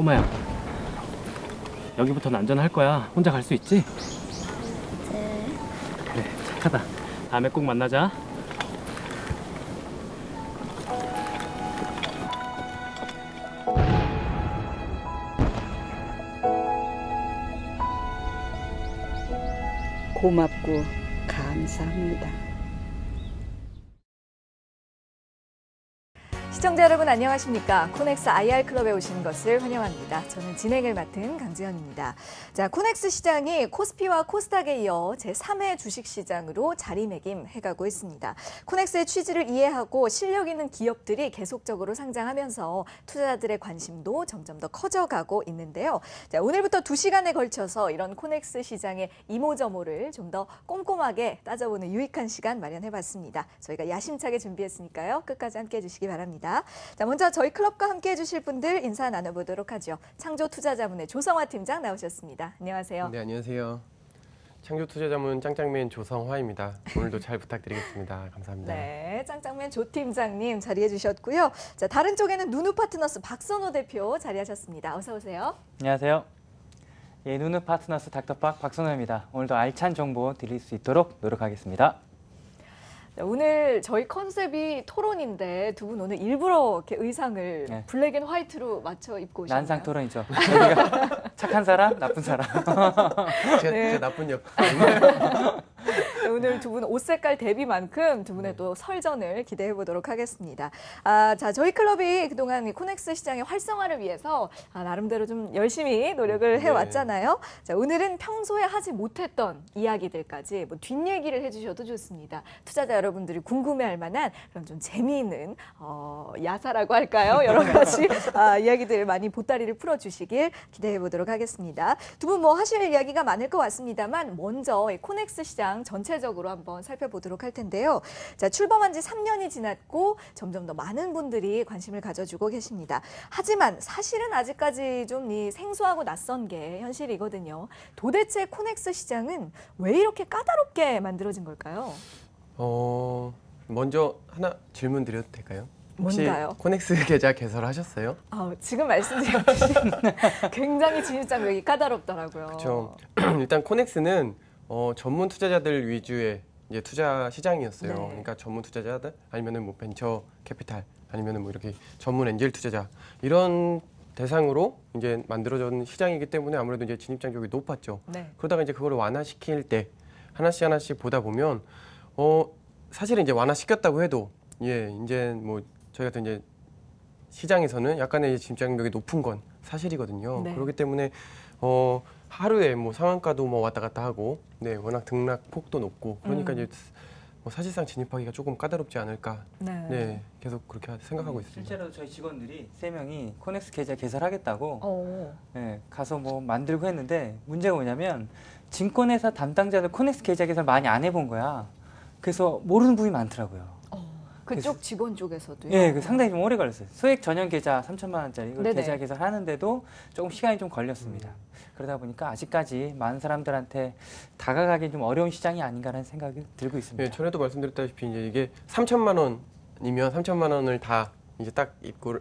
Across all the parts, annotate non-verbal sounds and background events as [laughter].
꼬마야. 여기부터는 안전할 거야. 혼자 갈 수 있지? 네. 그래, 착하다. 다음에 꼭 만나자. 고맙고 감사합니다. 시청자 여러분 안녕하십니까? 코넥스 IR 클럽에 오신 것을 환영합니다. 저는 진행을 맡은 강지현입니다. 자, 코넥스 시장이 코스피와 코스닥에 이어 제3회 주식 시장으로 자리매김해 가고 있습니다. 코넥스의 취지를 이해하고 실력 있는 기업들이 계속적으로 상장하면서 투자자들의 관심도 점점 더 커져 가고 있는데요. 자, 오늘부터 2시간에 걸쳐서 이런 코넥스 시장의 이모저모를 좀 더 꼼꼼하게 따져보는 유익한 시간 마련해 봤습니다. 저희가 야심차게 준비했으니까요. 끝까지 함께 해 주시기 바랍니다. 자, 먼저 저희 클럽과 함께 해주실 분들 인사 나눠보도록 하죠. 창조투자자문의 조성화 팀장 나오셨습니다. 안녕하세요. 네, 안녕하세요. 창조투자자문 짱짱맨 조성화입니다. 오늘도 잘 부탁드리겠습니다. 감사합니다. 네, 짱짱맨 조 팀장님 자리해 주셨고요. 자, 다른 쪽에는 누누 파트너스 박선호 대표 자리하셨습니다. 어서 오세요. 안녕하세요. 예, 누누 파트너스 닥터박 박선호입니다. 오늘도 알찬 정보 드릴 수 있도록 노력하겠습니다. 자, 오늘 저희 컨셉이 토론인데 두 분 오늘 일부러 이렇게 의상을 네. 블랙 앤 화이트로 맞춰 입고 오셨나요? 난상 토론이죠. [laughs] 착한 사람, 나쁜 사람. 제, 네. 제 나쁜 역. [laughs] 네, 오늘 두 분 옷 색깔 대비만큼 두 분의 또 설전을 기대해 보도록 하겠습니다. 아, 자, 저희 클럽이 그동안 이 코넥스 시장의 활성화를 위해서 아, 나름대로 좀 열심히 노력을 네. 해왔잖아요. 자, 오늘은 평소에 하지 못했던 이야기들까지 뭐 뒷얘기를 해 주셔도 좋습니다. 투자자 여러분들이 궁금해 할 만한 그런 좀 재미있는 어, 야사라고 할까요? 여러 가지 [laughs] 아, 이야기들 많이 보따리를 풀어 주시길 기대해 보도록 하겠습니다. 두 분 뭐 하실 이야기가 많을 것 같습니다만 먼저 이 코넥스 시장 전체 적으로 한번 살펴보도록 할 텐데요. 자, 출범한 지 3년이 지났고 점점 더 많은 분들이 관심을 가져주고 계십니다. 하지만 사실은 아직까지 좀 이 생소하고 낯선 게 현실이거든요. 도대체 코넥스 시장은 왜 이렇게 까다롭게 만들어진 걸까요? 어, 먼저 하나 질문 드려도 될까요? 혹시 뭔가요? 코넥스 [laughs] 계좌 개설하셨어요? 아, 지금 말씀드렸듯이 [laughs] 굉장히 진입장벽이 까다롭더라고요. 그렇죠. [clears throat] 일단 코넥스는 어, 전문 투자자들 위주의 이제 투자 시장이었어요. 네. 그러니까 전문 투자자들 아니면은 뭐 벤처 캐피탈 아니면은 뭐 이렇게 전문 엔젤 투자자 이런 대상으로 이제 만들어진 시장이기 때문에 아무래도 이제 진입 장벽이 높았죠. 네. 그러다가 이제 그거를 완화시킬 때 하나씩 하나씩 보다 보면 어 사실은 이제 완화시켰다고 해도 예 이제 뭐 저희 같은 이제 시장에서는 약간의 이제 진입 장벽이 높은 건 사실이거든요. 네. 그렇기 때문에 어 하루에 뭐 상한가도 뭐 왔다 갔다 하고 네 워낙 등락 폭도 높고 그러니까 음. 이제 뭐 사실상 진입하기가 조금 까다롭지 않을까 네. 네 계속 그렇게 생각하고 있습니다. 실제로 저희 직원들이 세 명이 코넥스 계좌 개설하겠다고 어. 예, 가서 뭐 만들고 했는데 문제가 뭐냐면 증권회사 담당자들 코넥스 계좌 개설 많이 안 해본 거야. 그래서 모르는 부분이 많더라고요. 그쪽 직원 쪽에서도요. 예, 그 상당히 좀 오래 걸렸어요. 소액 전용 계좌 3천만 원짜리 이걸 네네. 계좌 개설하는데도 조금 시간이 좀 걸렸습니다. 그러다 보니까 아직까지 많은 사람들한테 다가가기 좀 어려운 시장이 아닌가라는 생각이 들고 있습니다. 네, 전에도 말씀드렸다시피 이제 이게 3천만 원이면 3천만 원을 다 이제 딱 입고를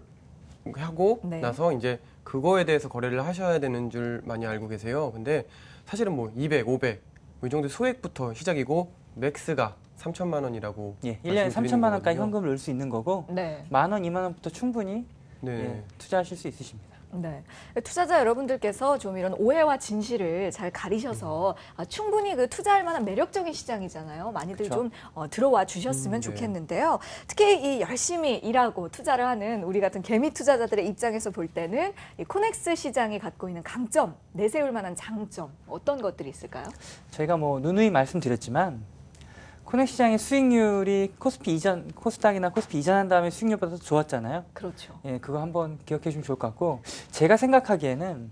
하고 네. 나서 이제 그거에 대해서 거래를 하셔야 되는 줄 많이 알고 계세요. 근데 사실은 뭐 200, 500, 뭐이 정도 소액부터 시작이고 맥스가 3천만 원이라고 예, 1년에 말씀드리는 3천만 원까지 거거든요. 현금을 넣을 수 있는 거고 네. 만 원, 2만 원부터 충분히 네. 예, 투자하실 수 있으십니다. 네. 투자자 여러분들께서 좀 이런 오해와 진실을 잘 가리셔서 아, 충분히 그 투자할 만한 매력적인 시장이잖아요. 많이들 그쵸. 좀 어, 들어와 주셨으면 음, 네. 좋겠는데요. 특히 이 열심히 일하고 투자를 하는 우리 같은 개미 투자자들의 입장에서 볼 때는 이 코넥스 시장이 갖고 있는 강점, 내세울 만한 장점 어떤 것들이 있을까요? 저희가 뭐 누누이 말씀드렸지만 코넥 시장의 수익률이 코스피 이전, 코스닥이나 코스피 이전한 다음에 수익률보다 더 좋았잖아요. 그렇죠. 예, 그거 한번 기억해 주면 좋을 것 같고 제가 생각하기에는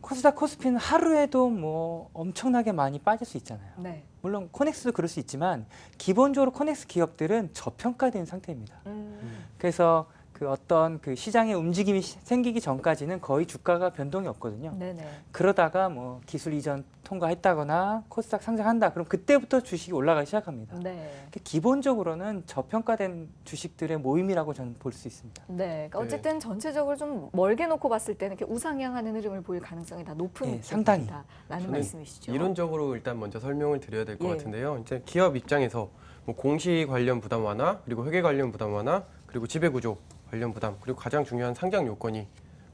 코스닥, 코스피는 하루에도 뭐 엄청나게 많이 빠질 수 있잖아요. 네. 물론 코넥스도 그럴 수 있지만 기본적으로 코넥스 기업들은 저평가된 상태입니다. 음, 그래서 그그 어떤 그 시장의 움직임이 시- 생기기 전까지는 거의 주가가 변동이 없거든요. 네네. 그러다가 뭐 기술 이전 통과했다거나 코스닥 상장한다. 그럼 그때부터 주식이 올라가기 시작합니다. 네. 그 기본적으로는 저평가된 주식들의 모임이라고 저는 볼 수 있습니다. 네. 그러니까 네. 어쨌든 전체적으로 좀 멀게 놓고 봤을 때는 이렇게 우상향하는 흐름을 보일 가능성이 다 높은 네, 상당히. 라는 말씀이시죠. 이론적으로 일단 먼저 설명을 드려야 될것 예. 같은데요. 이제 기업 입장에서 뭐 공시 관련 부담 완화, 그리고 회계 관련 부담 완화, 그리고 지배 구조 관련 부담, 그리고 가장 중요한 상장 요건이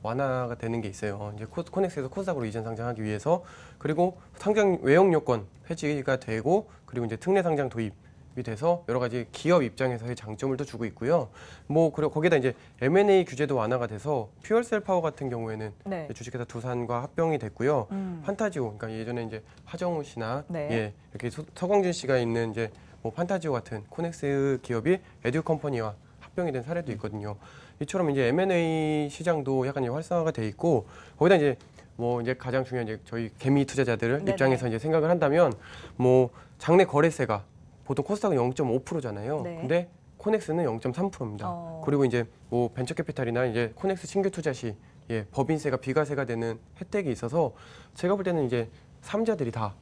완화가 되는 게 있어요. 이제 코, 코넥스에서 코스닥으로 이전 상장하기 위해서 그리고 상장 외형 요건 해지가 되고 그리고 이제 특례 상장 도입 이 돼서 여러 가지 기업 입장에서의 장점을 또 주고 있고요. 뭐 그리고 거기다 이제 M&A 규제도 완화가 돼서 퓨얼셀 파워 같은 경우에는 네. 주식회사 두산과 합병이 됐고요. 음. 판타지오, 그러니까 예전에 이제 하정우 씨나 네. 예 이렇게 서, 서광준 씨가 있는 이제 뭐 판타지오 같은 코넥스 기업이 에듀 컴퍼니와 합병이 된 사례도 있거든요. 이처럼 이제 M&A 시장도 약간 이제 활성화가 돼 있고 거기다 이제 뭐 이제 가장 중요한 이제 저희 개미 투자자들 네네. 입장에서 이제 생각을 한다면 뭐 장내 거래세가 보통 코스닥은 0.5%잖아요. 네. 근데 코넥스는 0.3%입니다. 어. 그리고 이제 뭐 벤처 캐피탈이나 이제 코넥스 신규 투자 시 예, 법인세가 비과세가 되는 혜택이 있어서 제가 볼 때는 이제 삼자들이 다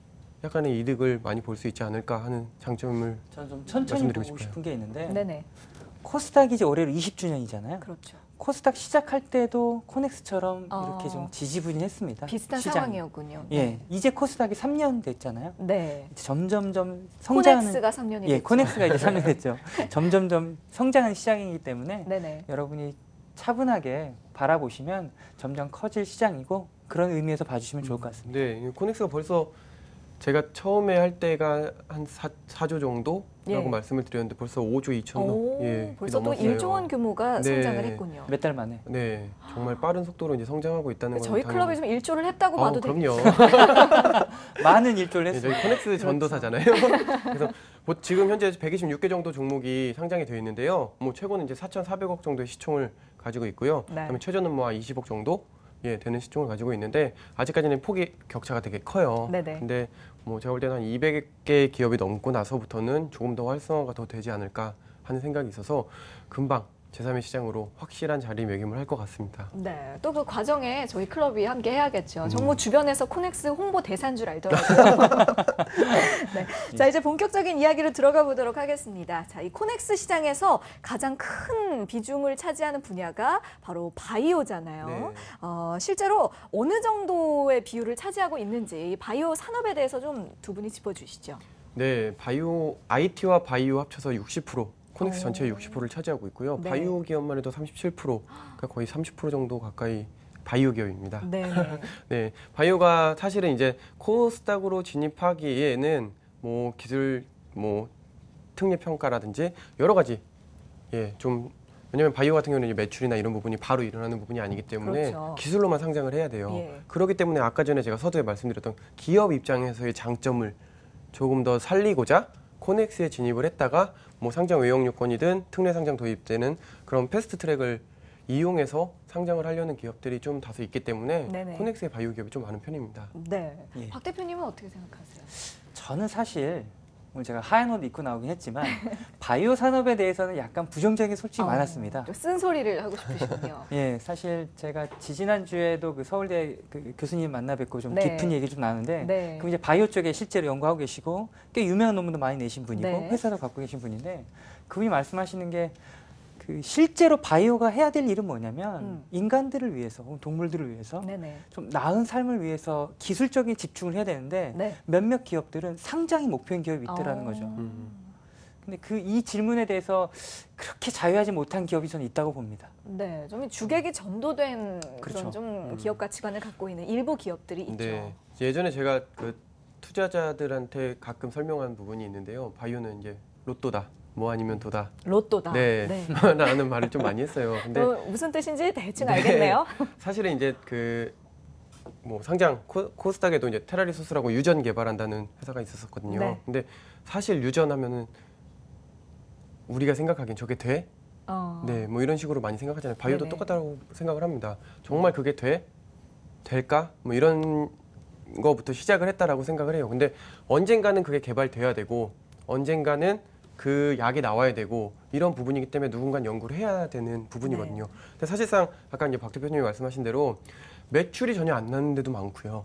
약간의 이득을 많이 볼 수 있지 않을까 하는 장점을 저는 좀 천천히 말씀드리고 보고 싶어요. 싶은 게 있는데 네네. 코스닥이 이제 올해로 20주년이잖아요. 그렇죠. 코스닥 시작할 때도 코넥스처럼 어. 이렇게 좀 지지부진했습니다. 비슷한 시장이. 상황이었군요. 예, 이제 코스닥이 3년 됐잖아요. 네. 이제 점점점 성장하는 코넥스가 3년이 예, 됐죠. 코넥스가 이제 3년 됐죠. [laughs] [laughs] 점점점 성장하는 시장이기 때문에 네네. 여러분이 차분하게 바라보시면 점점 커질 시장이고 그런 의미에서 봐주시면 좋을 것 같습니다. 네, 이 코넥스가 벌써 제가 처음에 할 때가 한 4, 4조 정도라고 예. 말씀을 드렸는데 벌써 5조 2천억 오, 예, 벌써 또 넘었어요. 1조 원 규모가 네. 성장을 했군요. 몇 달 만에 네, 정말 빠른 속도로 이제 성장하고 있다는 건 저희 클럽이 좀 일조를 했다고 아, 봐도 되겠 그럼요. [laughs] 많은 일조를 네, 했습니다. 저희 코넥스 전도사잖아요. [laughs] 그래서 뭐 지금 현재 126개 정도 종목이 상장이 되어 있는데요. 뭐 최고는 이제 4,400억 정도의 시총을 가지고 있고요. 네. 그다음에 최저는 뭐 20억 정도 예, 되는 시총을 가지고 있는데 아직까지는 폭이 격차가 되게 커요. 네네. 근데 뭐 제가 볼 때는 한 200개 기업이 넘고 나서부터는 조금 더 활성화가 더 되지 않을까 하는 생각이 있어서 금방 제3의 시장으로 확실한 자리매김을 할 것 같습니다. 네, 또 그 과정에 저희 클럽이 함께 해야겠죠. 음. 정말 주변에서 코넥스 홍보 대사인 줄 알더라고요. [laughs] 네. 자, 이제 본격적인 이야기로 들어가 보도록 하겠습니다. 자, 이 코넥스 시장에서 가장 큰 비중을 차지하는 분야가 바로 바이오잖아요. 네. 어, 실제로 어느 정도의 비율을 차지하고 있는지 이 바이오 산업에 대해서 좀 두 분이 짚어주시죠. 네, 바이오 IT와 바이오 합쳐서 60% 코넥스 오. 전체의 60%를 차지하고 있고요. 네. 바이오 기업만 해도 37%, 그러니까 거의 30% 정도 가까이 바이오 기업입니다. 네. [laughs] 네, 바이오가 사실은 이제 코스닥으로 진입하기에는 뭐 기술 뭐 특례 평가라든지 여러 가지 예, 좀 왜냐면 바이오 같은 경우는 매출이나 이런 부분이 바로 일어나는 부분이 아니기 때문에 그렇죠. 기술로만 상장을 해야 돼요. 예. 그렇기 때문에 아까 전에 제가 서두에 말씀드렸던 기업 입장에서의 장점을 조금 더 살리고자 코넥스에 진입을 했다가 뭐 상장 외형 요건이든 특례 상장 도입되는 그런 패스트 트랙을 이용해서 상장을 하려는 기업들이 좀 다수 있기 때문에 네네. 코넥스의 바이오 기업이 좀 많은 편입니다. 네. 예. 박 대표님은 어떻게 생각하세요? 저는 사실 오늘 제가 하얀 옷 입고 나오긴 했지만 [laughs] 바이오 산업에 대해서는 약간 부정적인 솔직히 어, 많았습니다. 좀 쓴소리를 하고 싶으시군요. [laughs] 예, 사실 제가 지지난 주에도 그 서울대 그 교수님 만나 뵙고 좀 네. 깊은 얘기 좀 나누는데 네. 그럼 이제 바이오 쪽에 실제로 연구하고 계시고 꽤 유명한 논문도 많이 내신 분이고 네. 회사도 갖고 계신 분인데 그분이 말씀하시는 게 그 실제로 바이오가 해야 될 일은 뭐냐면 음. 인간들을 위해서 혹은 동물들을 위해서 네네. 좀 나은 삶을 위해서 기술적인 집중을 해야 되는데 네. 몇몇 기업들은 상장이 목표인 기업이 있더라는 어. 거죠. 음. 근데 그 이 질문에 대해서 그렇게 자유하지 못한 기업이 저는 있다고 봅니다. 네, 좀 주객이 전도된 그런 그렇죠. 좀 음. 기업 가치관을 갖고 있는 일부 기업들이 있죠. 네. 예전에 제가 그 투자자들한테 가끔 설명한 부분이 있는데요. 바이오는 이제 로또다. 뭐 아니면 도다. 로또다. 네. [laughs] 라는 말을 좀 많이 했어요. 근데 어, 무슨 뜻인지 대충 네. 알겠네요. [laughs] 사실은 이제 그 뭐 상장 코, 코스닥에도 이제 테라리 소스라고 유전 개발한다는 회사가 있었었거든요. 네. 근데 사실 유전하면은 우리가 생각하기엔 저게 돼? 어. 네, 뭐 이런 식으로 많이 생각하잖아요. 바이오도 네네. 똑같다고 생각을 합니다. 정말 그게 돼? 될까? 뭐 이런 거부터 시작을 했다라고 생각을 해요. 근데 언젠가는 그게 개발돼야 되고 언젠가는 그 약이 나와야 되고 이런 부분이기 때문에 누군가 연구를 해야 되는 부분이거든요. 네. 근데 사실상 아까 이제 박 대표님이 말씀하신 대로 매출이 전혀 안 나는 데도 많고요.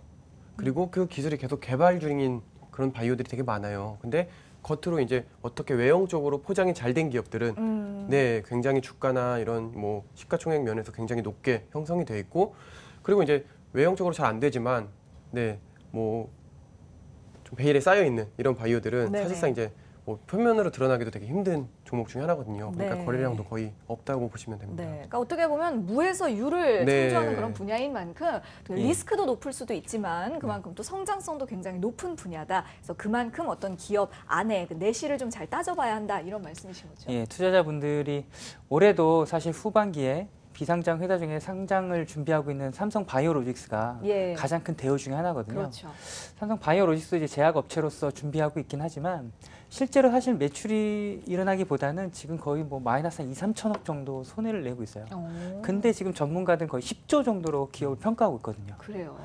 그리고 그 기술이 계속 개발 중인 그런 바이오들이 되게 많아요. 근데 겉으로 이제 어떻게 외형적으로 포장이 잘 된 기업들은 음. 네, 굉장히 주가나 이런 뭐 시가총액 면에서 굉장히 높게 형성이 돼 있고 그리고 이제 외형적으로 잘 안 되지만 네, 뭐 좀 베일에 쌓여 있는 이런 바이오들은 네네. 사실상 이제 뭐 표면으로 드러나기도 되게 힘든 종목 중에 하나거든요. 그러니까 네. 거래량도 거의 없다고 보시면 됩니다. 네, 그러니까 어떻게 보면 무에서 유를 네. 창조하는 그런 분야인 만큼 또 예. 리스크도 높을 수도 있지만 그만큼 또 성장성도 굉장히 높은 분야다. 그래서 그만큼 어떤 기업 안에 그 내실을 좀 잘 따져봐야 한다 이런 말씀이신 거죠. 예, 투자자분들이 올해도 사실 후반기에 비상장 회사 중에 상장을 준비하고 있는 삼성 바이오로직스가 예. 가장 큰 대우 중에 하나거든요. 그렇죠. 삼성 바이오로직스 이제 제약 업체로서 준비하고 있긴 하지만 실제로 사실 매출이 일어나기보다는 지금 거의 뭐 마이너스 한 2, 3천억 정도 손해를 내고 있어요. 어, 근데 지금 전문가들은 거의 10조 정도로 기업을 평가하고 있거든요. 그래요.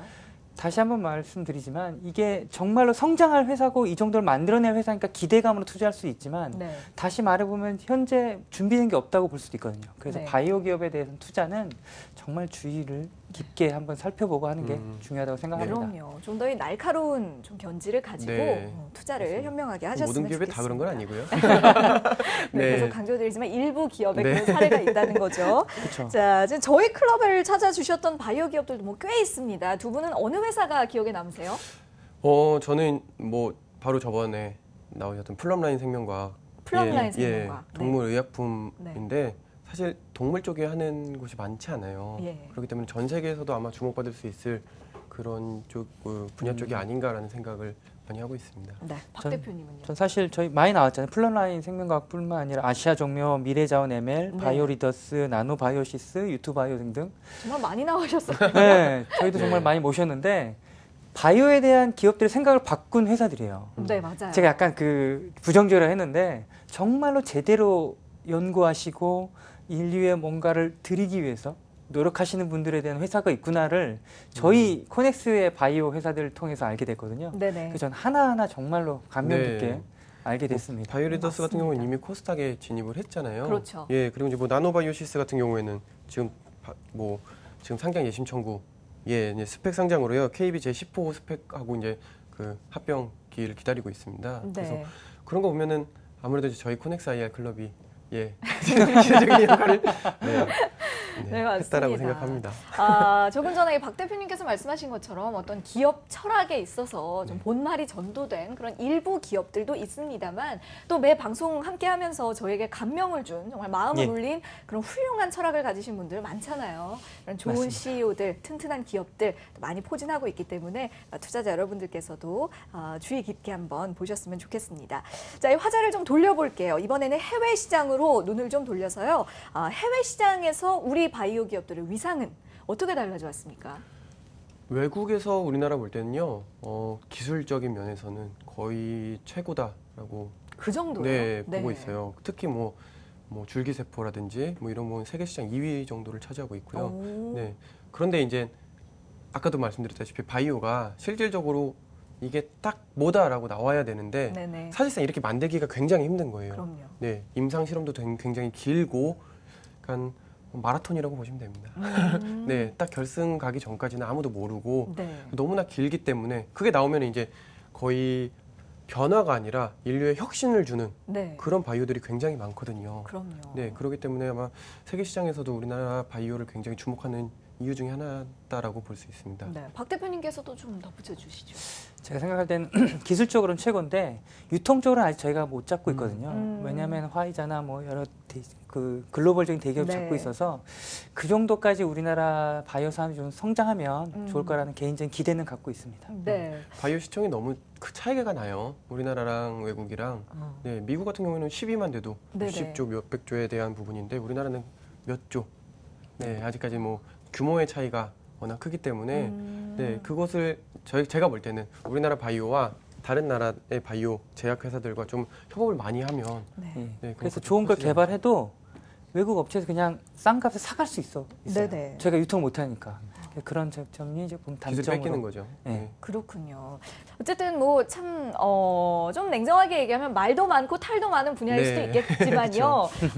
다시 한번 말씀드리지만 이게 정말로 성장할 회사고 이 정도를 만들어낼 회사니까 기대감으로 투자할 수 있지만 네. 다시 말해보면 현재 준비된 게 없다고 볼 수도 있거든요. 그래서 네. 바이오 기업에 대해서 투자는 정말 주의를 깊게 한번 살펴보고 하는 게 음. 중요하다고 생각합니다. 그럼요. 좀더이 날카로운 좀 견지를 가지고 네. 어, 투자를 맞습니다. 현명하게 하셨으면 모든 기업이 좋겠습니다. 다 그런 건 아니고요. [laughs] 네, 계속 네. 강조드리지만 일부 기업에 네. 그런 사례가 있다는 거죠. [laughs] 자, 지금 저희 클럽을 찾아주셨던 바이오 기업들도 뭐 꽤 있습니다. 두 분은 어느 회사가 기억에 남으세요? 어, 저는 뭐 바로 저번에 나오셨던 플럼라인 생명과학 플럼라인 예, 생명과학. 예, 동물 의약품인데 사실 동물 쪽에 하는 곳이 많지 않아요. 예. 그렇기 때문에 전 세계에서도 아마 주목받을 수 있을 그런 쪽그 분야 쪽이 아닌가라는 생각을 많이 하고 있습니다. 네, 박 전- 대표님은요? 전 사실 저희 많이 나왔잖아요. 플런라인 생명과학뿐만 아니라 아시아 종묘, 미래자원 ML, 네. 바이오리더스, 나노바이오시스, 유투바이오 등등. 정말 많이 나오셨어요. [laughs] 네, 저희도 네. 정말 많이 모셨는데 바이오에 대한 기업들의 생각을 바꾼 회사들이에요. 네, 맞아요. 제가 약간 그 부정적으로 했는데 정말로 제대로 연구하시고 인류에 뭔가를 드리기 위해서 노력하시는 분들에 대한 회사가 있구나를 저희 코넥스의 바이오 회사들을 통해서 알게 됐거든요. 네네. 그래서 전 하나하나 정말로 감명 네. 깊게 알게 됐습니다. 바이오리더스 같은. 경우는 이미 코스닥에 진입을 했잖아요. 그렇죠. 예, 그리고 이제 뭐 나노바이오시스 같은 경우에는 지금 바- 뭐 지금 상장 예심 청구 예, 이제 스펙 상장으로요. KB 제 10호 스펙하고 이제 그 합병 기회를 기다리고 있습니다. 그래서 네. 그런 거 보면은 아무래도 이제 저희 코넥스 IR 클럽이 예. [laughs] 기술적인 역할을. 네, 네, 맞습니다. 했다라고 생각합니다. 아, 조금 전에 이박 대표님께서 말씀하신 것처럼 어떤 기업 철학에 있어서 좀 네. 본말이 전도된 그런 일부 기업들도 있습니다만 또 매 방송 함께 하면서 저에게 감명을 준 정말 마음을 예. 울린 그런 훌륭한 철학을 가지신 분들 많잖아요. 그런 좋은 맞습니다. CEO들, 튼튼한 기업들 많이 포진하고 있기 때문에 투자자 여러분들께서도 아, 주의 깊게 한번 보셨으면 좋겠습니다. 자, 이 화제를 좀 돌려볼게요. 이번에는 해외 시장으로 눈을 좀 돌려서요. 아, 해외 시장에서 우리 바이오 기업들의 위상은 어떻게 달라져 왔습니까? 외국에서 우리나라 볼 때는요 어, 기술적인 면에서는 거의 최고다라고 그 정도요? 네, 보고 있어요. 특히 뭐, 뭐 줄기세포라든지 뭐 이런 건 세계 시장 2위 정도를 차지하고 있고요. 오. 네. 그런데 이제 아까도 말씀드렸다시피 바이오가 실질적으로 이게 딱 뭐다라고 나와야 되는데 네네. 사실상 이렇게 만들기가 굉장히 힘든 거예요. 그럼요. 네, 임상 실험도 된- 굉장히 길고 약간 마라톤이라고 보시면 됩니다. 음. [laughs] 네, 딱 결승 가기 전까지는 아무도 모르고 네. 너무나 길기 때문에 그게 나오면 이제 거의 변화가 아니라 인류의 혁신을 주는 네. 그런 바이오들이 굉장히 많거든요. 그럼요. 네, 그렇기 때문에 아마 세계 시장에서도 우리나라 바이오를 굉장히 주목하는 이유 중에 하나다라고 볼 수 있습니다. 네. 박 대표님께서도 좀 덧붙여 주시죠. 제가 생각할 때는 [clears throat] 기술적으로는 최고인데 유통적으로는 아직 저희가 못 잡고 있거든요. 음. 왜냐하면 화이자나 뭐 여러 대, 그 글로벌적인 대기업이 네. 잡고 있어서 그 정도까지 우리나라 바이오 산업이 좀 성장하면 음. 좋을 거라는 개인적인 기대는 갖고 있습니다. 네. 바이오 시총이 너무 그 차이가 나요. 우리나라랑 외국이랑. 어. 네, 미국 같은 경우에는 12만 돼도 네네. 60조 몇백 조에 대한 부분인데 우리나라는 몇 조. 네, 아직까지 뭐 규모의 차이가 워낙 크기 때문에 음. 네, 그것을 저희 제가 볼 때는 우리나라 바이오와 다른 나라의 바이오 제약 회사들과 좀 협업을 많이 하면 네. 예. 네, 그래서 좋은 걸 개발해도 외국 업체에서 그냥 싼 값에 사갈 수 있어. 있어요. 네네. 저희가 유통 못 하니까. 그런 점이 조금 단점으로 뺏기는 거죠. 네. 네. 그렇군요. 어쨌든 뭐 참 어, 좀 냉정하게 얘기하면 말도 많고 탈도 많은 분야일 네. 수도 있겠지만요. [laughs] [laughs]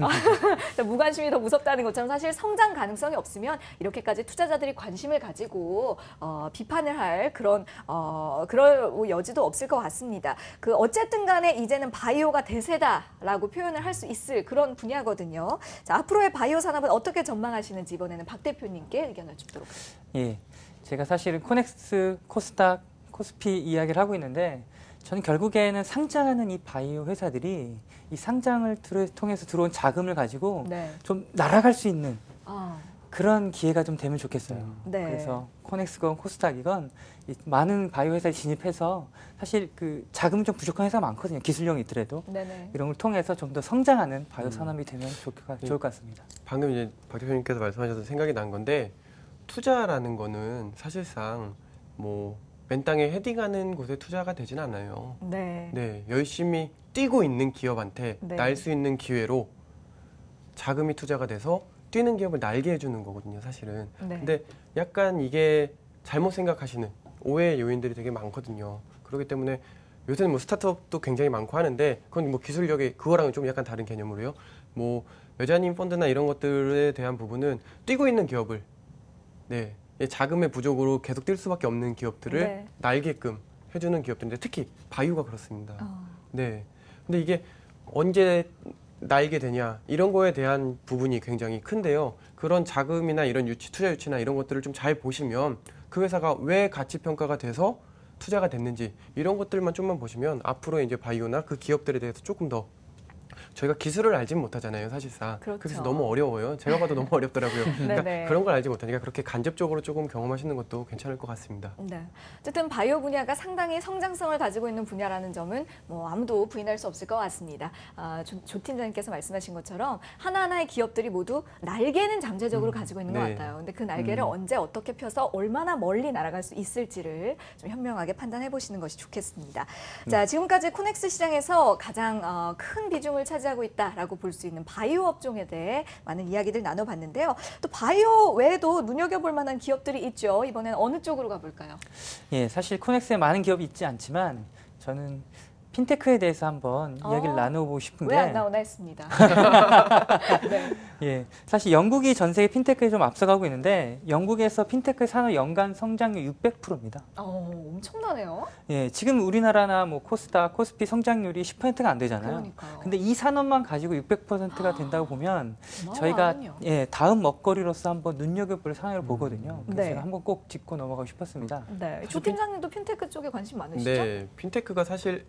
아, 무관심이 더 무섭다는 것처럼 사실 성장 가능성이 없으면 이렇게까지 투자자들이 관심을 가지고 어, 비판을 할 그런 어, 그럴 여지도 없을 것 같습니다. 그 어쨌든 간에 이제는 바이오가 대세다라고 표현을 할 수 있을 그런 분야거든요. 자, 앞으로의 바이오 산업은 어떻게 전망하시는지 이번에는 박 대표님께 의견을 듣도록 하겠습니다. 예, 제가 사실은 코넥스, 코스닥, 코스피 이야기를 하고 있는데 저는 결국에는 상장하는 이 바이오 회사들이 이 상장을 들어- 통해서 들어온 자금을 가지고 네. 좀 날아갈 수 있는 아, 그런 기회가 좀 되면 좋겠어요. 네. 그래서 코넥스건 코스닥이건 이 많은 바이오 회사에 진입해서 사실 그 자금이 좀 부족한 회사가 많거든요. 기술력이 있더라도 네네. 이런 걸 통해서 좀 더 성장하는 바이오 음. 산업이 되면 좋을 것, 네. 좋을 것 같습니다. 방금 이제 박 대표님께서 말씀하셔서 생각이 난 건데 투자라는 거는 사실상 뭐 맨땅에 헤딩하는 곳에 투자가 되진 않아요. 네. 네, 열심히 뛰고 있는 기업한테 네. 날 수 있는 기회로 자금이 투자가 돼서 뛰는 기업을 날게 해주는 거거든요, 사실은. 네. 근데 약간 이게 잘못 생각하시는 오해의 요인들이 되게 많거든요. 그렇기 때문에 요새는 뭐 스타트업도 굉장히 많고 하는데 그건 뭐 기술력이 그거랑은 좀 약간 다른 개념으로요. 뭐 여자님 펀드나 이런 것들에 대한 부분은 뛰고 있는 기업을 네이 자금의 부족으로 계속 뛸 수밖에 없는 기업들을 네. 날게끔 해주는 기업들인데 특히 바이오가 그렇습니다. 어. 네. 근데 이게 언제 날게 되냐 이런 거에 대한 부분이 굉장히 큰데요. 그런 자금이나 이런 유치, 투자 유치나 이런 것들을 좀 잘 보시면 그 회사가 왜 가치 평가가 돼서 투자가 됐는지 이런 것들만 좀만 보시면 앞으로 이제 바이오나 그 기업들에 대해서 조금 더 저희가 기술을 알진 못하잖아요, 사실상. 그렇죠. 래서 너무 어려워요. 제가 봐도 너무 어렵더라고요. [laughs] 그러니까 네네. 그런 걸 알지 못하니까 그렇게 간접적으로 조금 경험하시는 것도 괜찮을 것 같습니다. 네. 어쨌든 바이오 분야가 상당히 성장성을 가지고 있는 분야라는 점은 뭐 아무도 부인할 수 없을 것 같습니다. 아, 조, 조 팀장님께서 말씀하신 것처럼 하나하나의 기업들이 모두 날개는 잠재적으로 가지고 있는 것 네. 같아요. 근데 그 날개를 음. 언제 어떻게 펴서 얼마나 멀리 날아갈 수 있을지를 좀 현명하게 판단해 보시는 것이 좋겠습니다. 자, 지금까지 코넥스 시장에서 가장 어, 큰 비중을 차지 하고 있다라고 볼 수 있는 바이오 업종에 대해 많은 이야기들 나눠봤는데요. 또 바이오 외에도 눈여겨볼 만한 기업들이 있죠. 이번엔 어느 쪽으로 가볼까요? 예, 사실 코넥스에 많은 기업이 있지 않지만 저는 핀테크에 대해서 한번 이야기를 어, 나누고 싶은 왜게안 나오나 했습니다. [laughs] 네. 예, 사실 영국이 전 세계 핀테크에 좀 앞서가고 있는데 영국에서 핀테크 산업 연간 성장률 600%입니다. 어, 엄청나네요. 예, 지금 우리나라나 뭐 코스닥, 코스피 성장률이 10%가 안 되잖아요. 그러니까요. 근데 이 산업만 가지고 600%가 된다고 보면 저희가 어마어마하군요. 예, 다음 먹거리로서 한번 눈여겨볼 상황을 보거든요. 그래서 네. 제가 한번 꼭 짚고 넘어가고 싶었습니다. 네, 조 팀장님도 핀테크 쪽에 관심 많으시죠? 네, 핀테크가 사실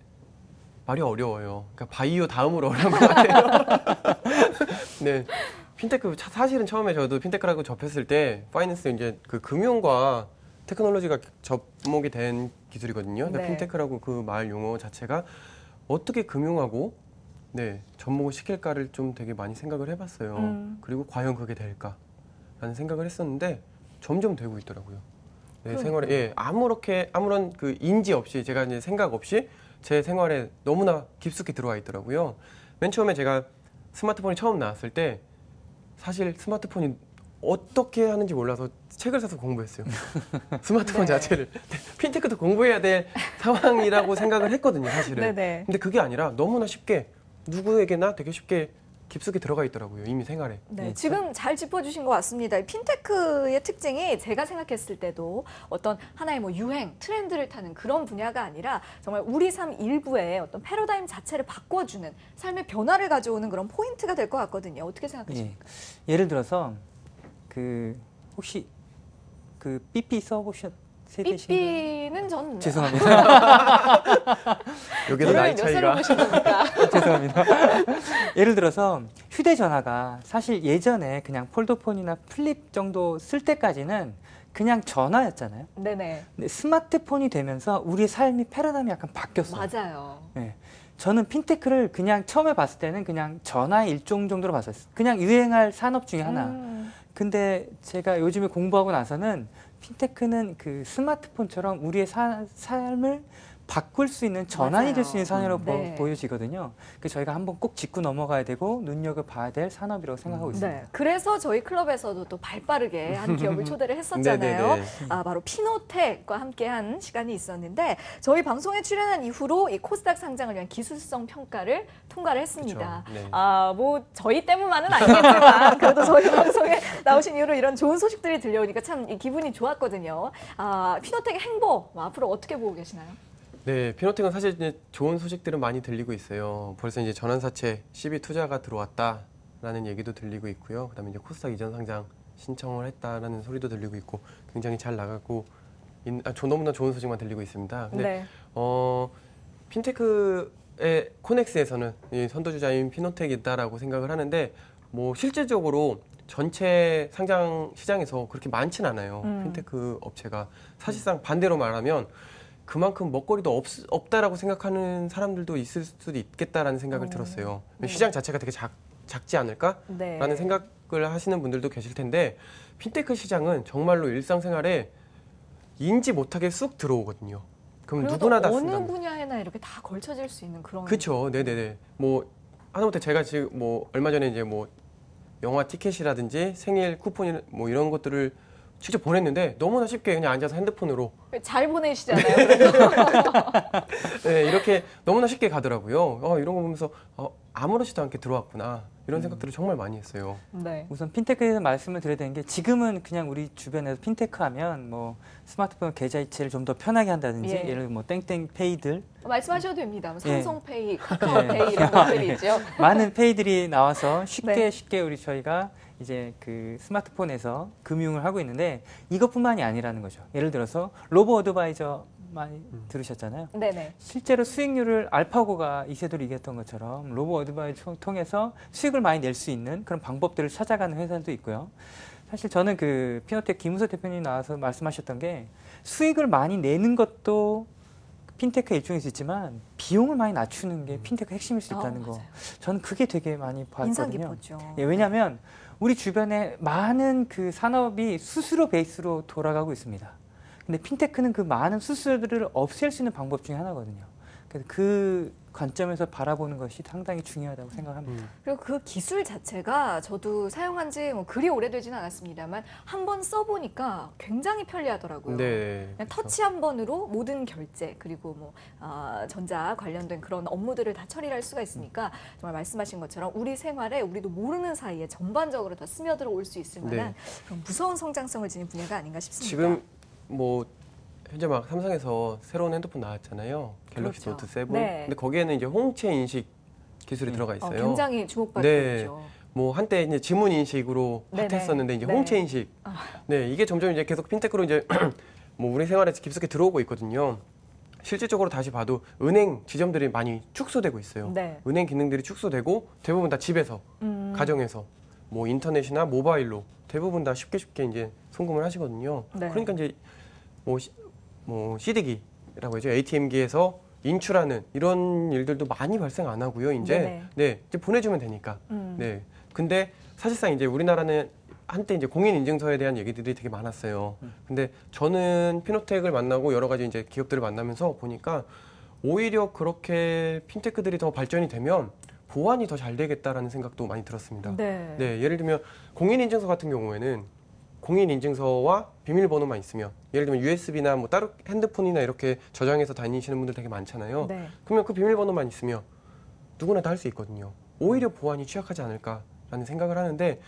말이 어려워요. 그러니까 바이오 다음으로 어려운 것 같아요. 네, 핀테크 차- 사실은 처음에 저도 핀테크라고 접했을 때 파이낸스 이제 그 금융과 테크놀로지가 접목이 된 기술이거든요. 근데 네. 핀테크라고 그 말 용어 자체가 어떻게 금융하고 네 접목을 시킬까를 좀 되게 많이 생각을 해봤어요. 음. 그리고 과연 그게 될까라는 생각을 했었는데 점점 되고 있더라고요. 네, 그러니까요. 생활에 예, 아무렇게 아무런 그 인지 없이 제가 이제 생각 없이 제 생활에 너무나 깊숙이 들어와 있더라고요. 맨 처음에 제가 스마트폰이 처음 나왔을 때 사실 스마트폰이 어떻게 하는지 몰라서 책을 사서 공부했어요. [laughs] 스마트폰 네. 자체를 핀테크도 공부해야 될 상황이라고 생각을 했거든요, 사실은. 네네. 근데 그게 아니라 너무나 쉽게 누구에게나 되게 쉽게 깊숙이 들어가 있더라고요, 이미 생활에. 네, 네, 지금 잘 짚어주신 것 같습니다. 이 핀테크의 특징이 제가 생각했을 때도 어떤 하나의 뭐 유행, 트렌드를 타는 그런 분야가 아니라 정말 우리 삶 일부의 어떤 패러다임 자체를 바꿔주는 삶의 변화를 가져오는 그런 포인트가 될 것 같거든요. 어떻게 생각하십니까? 예. 예를 들어서 그 혹시 그 삐삐 써보셨? 삐삐는 전 죄송합니다. [laughs] 여기서 나이 차이가. [laughs] 죄송합니다. 예를 들어서 휴대전화가 사실 예전에 그냥 폴더폰이나 플립 정도 쓸 때까지는 그냥 전화였잖아요. 네네. 근데 스마트폰이 되면서 우리의 삶이 패러다임이 약간 바뀌었어요. 맞아요. 네. 저는 핀테크를 그냥 처음에 봤을 때는 그냥 전화의 일종 정도로 봤었어요. 그냥 유행할 산업 중에 하나. 음, 근데 제가 요즘에 공부하고 나서는 핀테크는 그 스마트폰처럼 우리의 사- 삶을 바꿀 수 있는 전환이 될 수 있는. 산업으로 음, 보- 네. 보여지거든요. 그 저희가 한번 꼭 짚고 넘어가야 되고 눈여겨 봐야 될 산업이라고 생각하고 있습니다. 네. 그래서 저희 클럽에서도 또 발빠르게 한 기업을 [laughs] 초대를 했었잖아요. 아, 바로 피노텍과 함께한 시간이 있었는데 저희 방송에 출연한 이후로 이 코스닥 상장을 위한 기술성 평가를 통과를 했습니다. 네. 아, 뭐 저희 때문만은 아니겠지만 그래도 저희 [laughs] 방송에 나오신 이후로 이런 좋은 소식들이 들려오니까 참이 기분이 좋았거든요. 아, 피노텍의 행보 뭐 앞으로 어떻게 보고 계시나요? 네, 피노텍은 사실 이제 좋은 소식들은 많이 들리고 있어요. 벌써 이제 전환사채 CB 투자가 들어왔다라는 얘기도 들리고 있고요. 그다음에 이제 코스닥 이전 상장 신청을 했다라는 소리도 들리고 있고 굉장히 잘 나가고 있, 아, 조- 너무나 좋은 소식만 들리고 있습니다. 근데 네. 어, 핀테크의 코넥스에서는 이 선도주자인 피노텍이다라고 생각을 하는데 뭐 실질적으로 전체 상장 시장에서 그렇게 많진 않아요. 음. 핀테크 업체가 사실상 반대로 말하면 그만큼 먹거리도 없, 없다라고 생각하는 사람들도 있을 수도 있겠다라는 생각을 어. 들었어요. 네. 시장 자체가 되게 작, 작지 않을까라는 네. 생각을 하시는 분들도 계실 텐데 핀테크 시장은 정말로 일상생활에 인지 못하게 쑥 들어오거든요. 그럼 누구나 또다 어느 쓴다. 분야에나 이렇게 다 걸쳐질 수 있는 그런 그렇죠. 네네네. 뭐 하다못해 제가 지금 뭐 얼마 전에 이제 뭐 영화 티켓이라든지 생일 쿠폰이 뭐 이런 것들을 직접 보냈는데 너무나 쉽게 그냥 앉아서 핸드폰으로 잘 보내시잖아요. 그래도. [laughs] 네, 이렇게 너무나 쉽게 가더라고요. 어, 이런 거 보면서 어, 아무렇지도 않게 들어왔구나 이런 생각들을 정말 많이 했어요. 네. 우선 핀테크에 대해서 말씀을 드려야 되는 게 지금은 그냥 우리 주변에서 핀테크 하면 뭐 스마트폰 계좌 이체를 좀 더 편하게 한다든지 예. 예. 를 들어 뭐 땡땡 페이들 말씀하셔도 됩니다. 뭐 예. 삼성페이, 카카오페이 이런 것들이 있죠. [laughs] 많은 페이들이 나와서 쉽게 네. 쉽게 우리 저희가 이제 그 스마트폰에서 금융을 하고 있는데 이것뿐만이 아니라는 거죠. 예를 들어서 로보 어드바이저 많이 들으셨잖아요. 네네. 실제로 수익률을 알파고가 이세돌이 이겼던 것처럼 로보 어드바이저 통해서 수익을 많이 낼 수 있는 그런 방법들을 찾아가는 회사도 있고요. 사실 저는 그 피노텍 김우서 대표님 나와서 말씀하셨던 게 수익을 많이 내는 것도 핀테크 일종일 수 있지만 비용을 많이 낮추는 게 핀테크 핵심일 수 어, 있다는 거. 맞아요. 저는 그게 되게 많이 인상 봤거든요. 깊었죠. 예, 왜냐하면 우리 주변에 많은 그 산업이 수수료 베이스로 돌아가고 있습니다. 근데 핀테크는 그 많은 수수료들을 없앨 수 있는 방법 중에 하나거든요. 그래서 그 관점에서 바라보는 것이 상당히 중요하다고 생각합니다. 음. 그리고 그 기술 자체가 저도 사용한 지 뭐 그리 오래되지는 않았습니다만 한 번 써보니까 굉장히 편리하더라고요. 네. 그냥. 터치 한 번으로 모든 결제 그리고 뭐 아, 전자 관련된 그런 업무들을 다 처리할 를 수가 있으니까 정말 말씀하신 것처럼 우리 생활에 우리도 모르는 사이에 전반적으로 다 스며들어 올 수 있을 만한 네. 그런 무서운 성장성을 지닌 분야가 아닌가 싶습니다. 지금 뭐 현재 막 삼성에서 새로운 핸드폰 나왔잖아요. 갤럭시 그렇죠. 노트 7. 네. 근데 거기에는 이제 홍채 인식 기술이 음. 들어가 어, 있어요. 굉장히 주목받고 네. 있죠. 뭐 한때 이제 지문 인식으로 네네. 핫했었는데 이제 네. 홍채 인식. 아. 네, 이게 점점 이제 계속 핀테크로 이제 [clears throat] 뭐 우리 생활에 깊숙이 들어오고 있거든요. 실질적으로 다시 봐도 은행 지점들이 많이 축소되고 있어요. 네. 은행 기능들이 축소되고 대부분 다 집에서 음, 가정에서 뭐 인터넷이나 모바일로 대부분 다 쉽게 쉽게 이제 송금을 하시거든요. 네. 그러니까 이제 뭐, 시, 뭐 CD기라고 하죠. ATM기에서 인출하는 이런 일들도 많이 발생 안 하고요. 이제 네네. 네, 이제 보내주면 되니까. 음. 네. 근데 사실상 이제 우리나라는 한때 이제 공인 인증서에 대한 얘기들이 되게 많았어요. 음. 근데 저는 피노텍을 만나고 여러 가지 이제 기업들을 만나면서 보니까 오히려 그렇게 핀테크들이 더 발전이 되면 보안이 더 잘 되겠다라는 생각도 많이 들었습니다. 네. 네, 예를 들면 공인 인증서 같은 경우에는 공인 인증서와 비밀번호만 있으면 예를 들면 USB나 뭐 따로 핸드폰이나 이렇게 저장해서 다니시는 분들 되게 많잖아요. 네. 그러면 그 비밀번호만 있으면 누구나 다 할 수 있거든요. 오히려 보안이 취약하지 않을까라는 생각을 하는데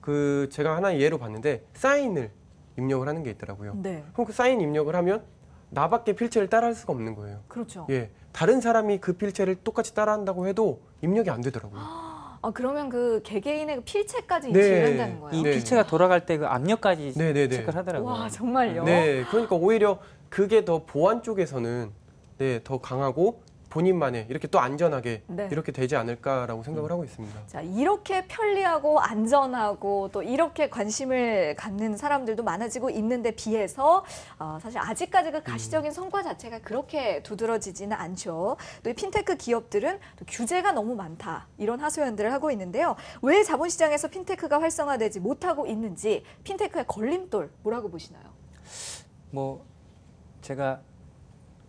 그 제가 하나 예로 봤는데 사인을 입력을 하는 게 있더라고요. 네. 그럼 그 사인 입력을 하면 나밖에 필체를 따라할 수가 없는 거예요. 그렇죠. 예, 다른 사람이 그 필체를 똑같이 따라한다고 해도 입력이 안 되더라고요. 아 그러면 그 개개인의 그 필체까지 네. 한다는 거예요. 이 네. 필체가 돌아갈 때 그 압력까지 네, 네, 네. 체크를 하더라고요. 와 정말요? 네, 그러니까 오히려 그게 더 보안 쪽에서는 네, 더 강하고 본인만의 이렇게 또 안전하게 네. 이렇게 되지 않을까라고 생각을 하고 있습니다. 자 이렇게 편리하고 안전하고 또 이렇게 관심을 갖는 사람들도 많아지고 있는데 비해서 어, 사실 아직까지 그 가시적인 성과 자체가 그렇게 두드러지지는 않죠. 또 이 핀테크 기업들은 또 규제가 너무 많다 이런 하소연들을 하고 있는데요. 왜 자본시장에서 핀테크가 활성화되지 못하고 있는지 핀테크의 걸림돌 뭐라고 보시나요? 뭐 제가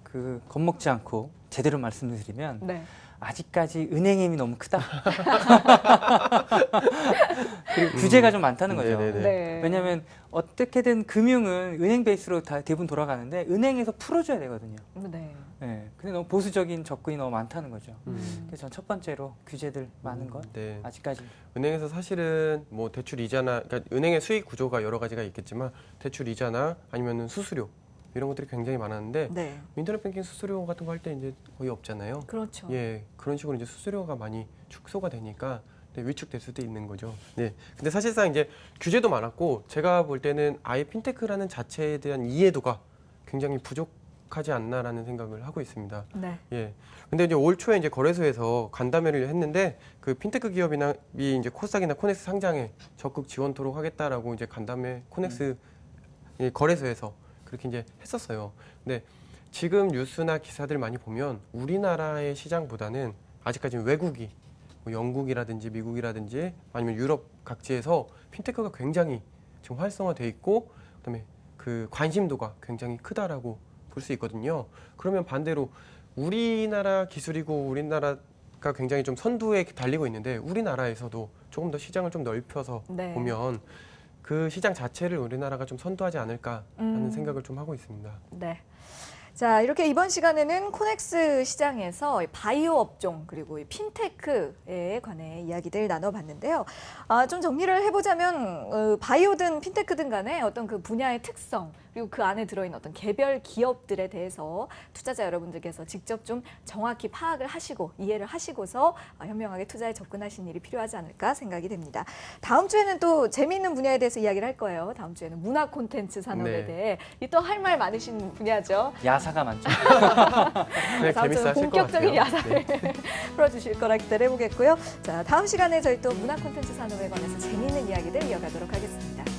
그 겁먹지 않고 제대로 말씀드리면 네. 아직까지 은행의 힘이 너무 크다. [laughs] 그리고 규제가 좀 많다는 거죠. 네네네. 네. 왜냐하면 어떻게든 금융은 은행 베이스로 다 대부분 돌아가는데 은행에서 풀어줘야 되거든요. 네. 네. 근데 너무 보수적인 접근이 너무 많다는 거죠. 음. 그래서 전 첫 번째로 규제들 많은 것 네. 아직까지 은행에서 사실은 뭐 대출 이자나 그러니까 은행의 수익 구조가 여러 가지가 있겠지만 대출 이자나 아니면은 수수료 이런 것들이 굉장히 많았는데 네. 인터넷 뱅킹 수수료 같은 거 할 때 이제 거의 없잖아요. 그렇죠. 예, 그런 식으로 이제 수수료가 많이 축소가 되니까 네, 위축될 수도 있는 거죠. 네. 근데 사실상 이제 규제도 많았고 제가 볼 때는 아예 핀테크라는 자체에 대한 이해도가 굉장히 부족하지 않나라는 생각을 하고 있습니다. 네. 예. 근데 이제 올 초에 이제 거래소에서 간담회를 했는데 그 핀테크 기업이나 이 이제 코스닥이나 코넥스 상장에 적극 지원토록 하겠다라고 이제 간담회 코넥스 이 거래소에서 그렇게 이제 했었어요. 근데 지금 뉴스나 기사들 많이 보면 우리나라의 시장보다는 아직까지는 외국이 뭐 영국이라든지 미국이라든지 아니면 유럽 각지에서 핀테크가 굉장히 지금 활성화돼 있고 그다음에 그 관심도가 굉장히 크다라고 볼 수 있거든요. 그러면 반대로 우리나라 기술이고 우리나라가 굉장히 좀 선두에 달리고 있는데 우리나라에서도 조금 더 시장을 좀 넓혀서 네. 보면 그 시장 자체를 우리나라가 좀 선도하지 않을까라는 음. 생각을 좀 하고 있습니다. 네. 자, 이렇게 이번 시간에는 코넥스 시장에서 이 바이오 업종 그리고 이 핀테크에 관해 이야기들 나눠봤는데요. 아, 좀 정리를 해보자면 어, 바이오든 핀테크든 간에 어떤 그 분야의 특성 그리고 그 안에 들어있는 어떤 개별 기업들에 대해서 투자자 여러분들께서 직접 좀 정확히 파악을 하시고 이해를 하시고서 아, 현명하게 투자에 접근하시는 일이 필요하지 않을까 생각이 됩니다. 다음 주에는 또 재미있는 분야에 대해서 이야기를 할 거예요. 다음 주에는 문화 콘텐츠 산업에 네. 대해 이또할 말 많으신 분야죠. 야사가 많죠. [laughs] 네, 다음 재밌어 주는 본격적인. 야사를 네. [laughs] 풀어주실 거라 기대해 보겠고요. 자, 다음 시간에 저희 또 문화 콘텐츠 산업에 관해서 재미있는 이야기들 이어가도록 하겠습니다.